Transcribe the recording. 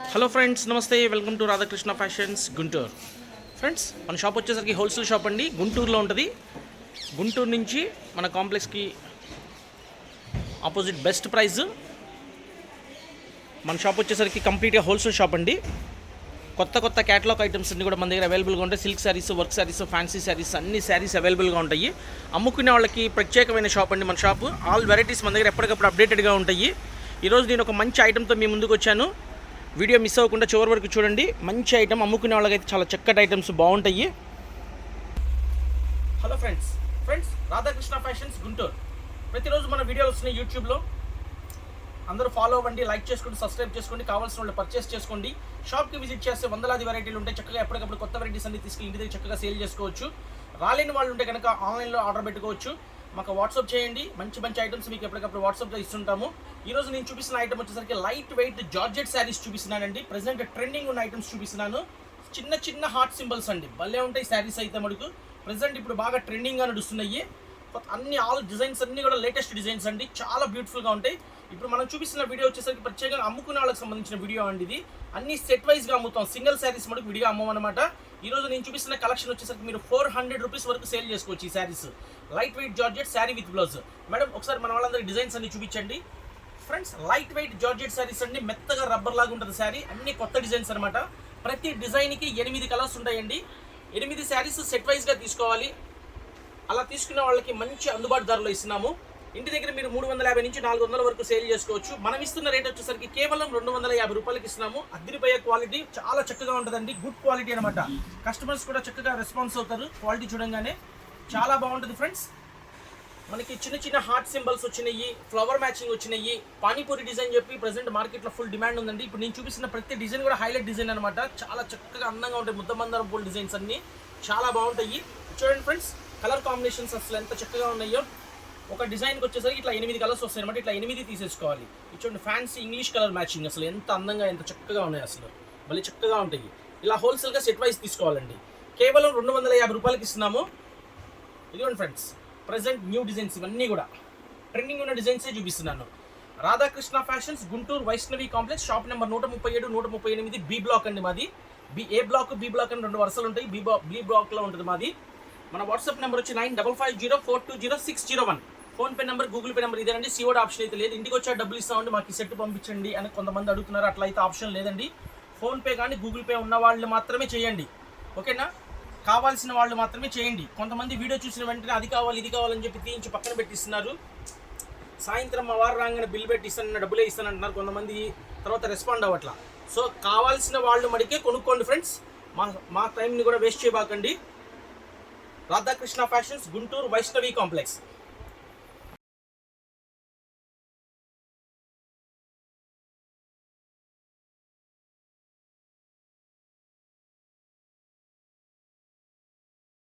Hello friends నమస్తే welcome to Radhakrishna fashions Guntur friends మన shop వచ్చేసరికి హోల్సేల్ షాప్ అండి. గుంటూరులో ఉంటుంది. గుంటూరు నుంచి మన కాంప్లెక్స్కి ఆపోజిట్ బెస్ట్ ప్రైస్ మన షాప్ వచ్చేసరికి కంప్లీట్గా హోల్సేల్ షాప్ అండి. కొత్త కొత్త క్యాటలాగ్ ఐటమ్స్ అన్ని కూడా మన దగ్గర అవైలబుల్గా ఉంటాయి. Silk sarees work sarees fancy sarees అన్ని శారీస్ అవైలబుల్గా ఉంటాయి. అమ్ముకునే వాళ్ళకి ప్రత్యేకమైన షాప్ అండి మన షాప్ ఆల్ వెరైటీస్ మన దగ్గర ఎప్పటికప్పుడు అప్డేటెడ్గా ఉంటాయి. ఈరోజు నేను ఒక మంచి ఐటమ్తో మీ ముందుకు వచ్చాను. వీడియో మిస్ అవ్వకుండా చివరి వరకు చూడండి. మంచి ఐటమ్ అమ్ముకునే వాళ్ళకైతే చాలా చక్కటి ఐటమ్స్ బాగుంటాయి. Hello friends friends Radhakrishna fashions Guntur ప్రతిరోజు మన వీడియోలు వస్తున్నాయి యూట్యూబ్లో అందరూ ఫాలో అవ్వండి లైక్ చేసుకోండి సబ్స్క్రైబ్ చేసుకోండి కావాల్సిన వాళ్ళు పర్చేస్ చేసుకోండి. షాప్కి విజిట్ చేస్తే వందలాది వెరైటీలు ఉంటాయి. చక్కగా ఎప్పటికప్పుడు కొత్త వెరైటీస్ అన్ని తీసుకెళ్ళి ఇంటి దగ్గర చక్కగా సేల్ చేసుకోవచ్చు. రాలేని వాళ్ళు ఉంటే కనుక ఆన్లైన్లో ఆర్డర్ పెట్టుకోవచ్చు. మాకు వాట్సాప్ చేయండి. మంచి మంచి ఐటమ్స్ మీకు ఎప్పటికప్పుడు వాట్సాప్లో ఇస్తుంటాము. ఈ రోజు నేను చూపిస్తున్న ఐటమ్ వచ్చేసరికి లైట్ వెయిట్ జార్జెట్ శారీస్ చూపిస్తున్నానండి. ప్రెసెంట్ ట్రెండింగ్ ఉన్న ఐటమ్స్ చూపిస్తున్నాను. చిన్న చిన్న హార్ట్ సింబల్స్ అండి. భలే ఉంటాయి శారీస్ అయితే మనకు. ప్రెసెంట్ ఇప్పుడు బాగా ట్రెండింగ్గా నడుస్తున్నాయి. అన్ని ఆల్ డిజైన్స్ అన్ని కూడా లేటెస్ట్ డిజైన్స్ అండి. చాలా బ్యూటిఫుల్గా ఉంటాయి. ఇప్పుడు మనం చూపిస్తున్న వీడియో వచ్చేసరికి ప్రత్యేకంగా అమ్ముకునే వాళ్ళకి సంబంధించిన వీడియో అండి ఇది. అన్ని సెట్ వైజ్గా అమ్ముతాం. సింగిల్ శారీస్ మనకు విడిగా అమ్మమన్నమాట ఈ రోజు నేను చూపిస్తున్న కలెక్షన్ వచ్చేసరికి మీరు ఫోర్ హండ్రెడ్ రూపీస్ వరకు సేల్ చేసుకోవచ్చు ఈ sarees light weight georgette saree with blouse madam ఒకసారి మన వాళ్ళందరి డిజైన్స్ అన్ని చూపించండి. Friends light weight georgette sarees అండి. మెత్తగా రబ్బర్ లాగా ఉంటుంది శారీ అన్ని కొత్త డిజైన్స్ అనమాట ప్రతి డిజైన్కి ఎనిమిది కలర్స్ ఉంటాయండి. ఎనిమిది శారీస్ సెట్ వైజ్గా తీసుకోవాలి. అలా తీసుకున్న వాళ్ళకి మంచి అందుబాటు ధరలో ఇస్తున్నాము. ఇంటి దగ్గర మీరు మూడు వందల యాభై నుంచి నాలుగు వందల వరకు సేల్ చేసుకోవచ్చు. మనం ఇస్తున్న రేట్ వచ్చేసరికి కేవలం రెండు వందల యాభై రూపాయలకి ఇస్తున్నాము. అద్దరిపోయే క్వాలిటీ చాలా చక్కగా ఉంటుందండి. గుడ్ క్వాలిటీ అనమాట కస్టమర్స్ కూడా చక్కగా రెస్పాన్స్ అవుతారు. క్వాలిటీ చూడంగానే చాలా బాగుంటుంది ఫ్రెండ్స్ మనకి చిన్న చిన్న హార్ట్ సింబల్స్ వచ్చినాయి ఫ్లవర్ మ్యాచింగ్ వచ్చినాయి పానీపూరి డిజైన్ చెప్పి ప్రజెంట్ మార్కెట్లో ఫుల్ డిమాండ్ ఉందండి. ఇప్పుడు నేను చూపిస్తున్న ప్రతి డిజైన్ కూడా హైలైట్ డిజైన్ అనమాట చాలా చక్కగా అందంగా ఉంటాయి ముద్దమందారం పూల డిజైన్స్ అన్ని. చాలా బాగుంటాయి. చూడండి ఫ్రెండ్స్ కలర్ కాంబినేషన్స్ అసలు ఎంత చక్కగా ఉన్నాయో. ఒక డిజైన్కి వచ్చేసరికి ఇట్లా ఎనిమిది కలర్స్ వస్తాయి అనమాట ఇట్లా ఎనిమిది తీసేసుకోవాలి. ఇది చూడండి ఫ్యాన్సీ ఇంగ్లీష్ కలర్ మ్యాచింగ్ అసలు. ఎంత అందంగా ఎంత చక్కగా ఉన్నాయి అసలు. మళ్ళీ చక్కగా ఉంటాయి. ఇలా హోల్సేల్గా సెట్ వైజ్ తీసుకోవాలండి. కేవలం రెండు వందల యాభై రూపాయలకి ఇస్తున్నాము. ఇదిగోండి ఫ్రెండ్స్ ప్రజెంట్ న్యూ డిజైన్స్ ఇవన్నీ కూడా. ట్రెండింగ్ ఉన్న డిజైన్సే చూపిస్తున్నాను. Radhakrishna fashions Guntur Vaishnavi complex shop number నూట ముప్పై ఏడు నూట ముప్పై ఎనిమిది బి బ్లాక్ అండి మాది. B A block B block అని రెండు వరుసలు ఉంటాయి. బి బ్లాక్ బి బ్లాక్లో ఉంటుంది మాది. మన వాట్సాప్ నెంబర్ వచ్చి nine double five zero four two zero six zero one. PhonePe number Google Pay number ఇదేనండి. సిఓడి ఆప్షన్ అయితే లేదు. ఇంటికి వచ్చా డబ్బులు ఇస్తామండి. మాకు సెట్ పంపించండి అని కొంతమంది అడుగుతున్నారు. అట్లా అయితే ఆప్షన్ లేదండి. ఫోన్పే కానీ గూగుల్ పే ఉన్న వాళ్ళు మాత్రమే చేయండి. ఓకేనా? కావాల్సిన వాళ్ళు మాత్రమే చేయండి. కొంతమంది వీడియో చూసిన వెంటనే అది కావాలి ఇది కావాలని చెప్పి తీయించి పక్కన పెట్టిస్తున్నారు. సాయంత్రం మా వారు రాగానే బిల్ పెట్టి ఇస్తాను డబ్బులే ఇస్తాను అంటున్నారు కొంతమంది తర్వాత రెస్పాండ్ అవ్వట్లా. సో కావాల్సిన వాళ్ళు మడికే కొనుక్కోండి ఫ్రెండ్స్ మా మా టైంని కూడా waste చేయబాకండి. Radhakrishna fashions Guntur Vaishnavi complex.